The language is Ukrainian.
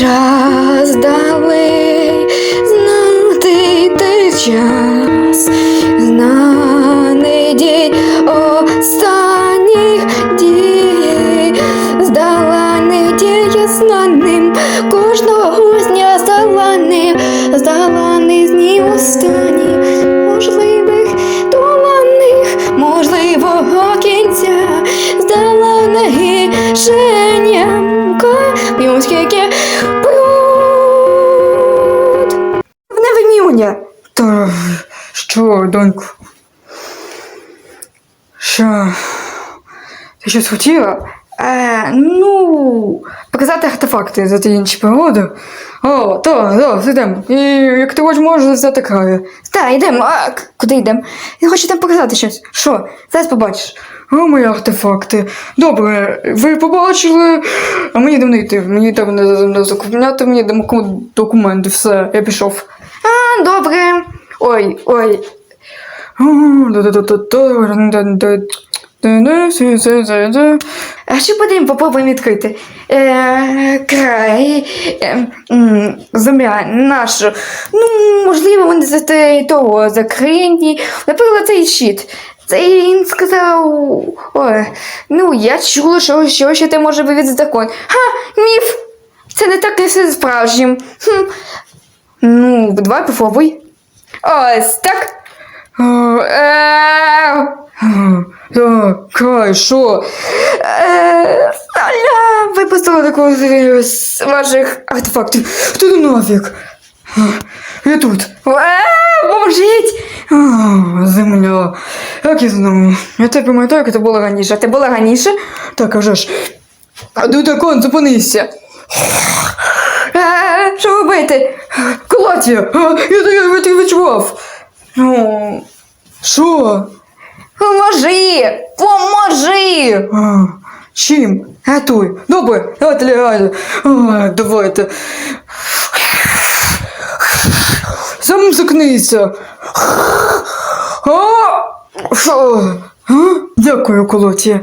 час дали знати ти час, знаний дій останніх дій, здала недія знаним, кожного дня здала ним, здала не з днів останніх, можливих доланих, можливого кінця, здала на гішенням камінь, скільки бруд. Не виміння. Та що, доньку? Що? Ти щось хотіла? Е, ну, показати артефакти за ті інші пригоди. О, то, то, йдемо. І як ти хочеш, можеш взяти краю. Так, йдемо. А куди йдемо? Я хочу там показати щось. Що? Зараз побачиш. О, мої артефакти. Добре, ви побачили. А мені давно йти. Мені треба не, не закупляти, мені доку- документи, все, я пішов. А, добре. Ой, ой. А ще будемо попробуємо відкрити. Е, край. Е, земля наша. Ну, можливо, вони за те того закриті. Наприклад, цей щит. Це він сказав. Ой, ну, я чула, що, що ще те може бути закон. Ха, міф! Це не так і все справжнім. Хм. Ну, давай попробуй. Ось так. Е, Так, край, що? Е, Аля випустила таку з ваших артефактів. Хто там нафіг? Я тут. Е, Поможіть! Земля. Як я знову? Я тебе пам'ятаю, як це було раніше. А ти була раніше? Так, а ж. А де такон, зупинися. Е, Що робити? Клатія, я тебе відчував. Ну, що? Поможи! Поможи! Чим? Готуй. Добре, давайте лягай. Давайте. Сам закнися. Дякую, Колотія.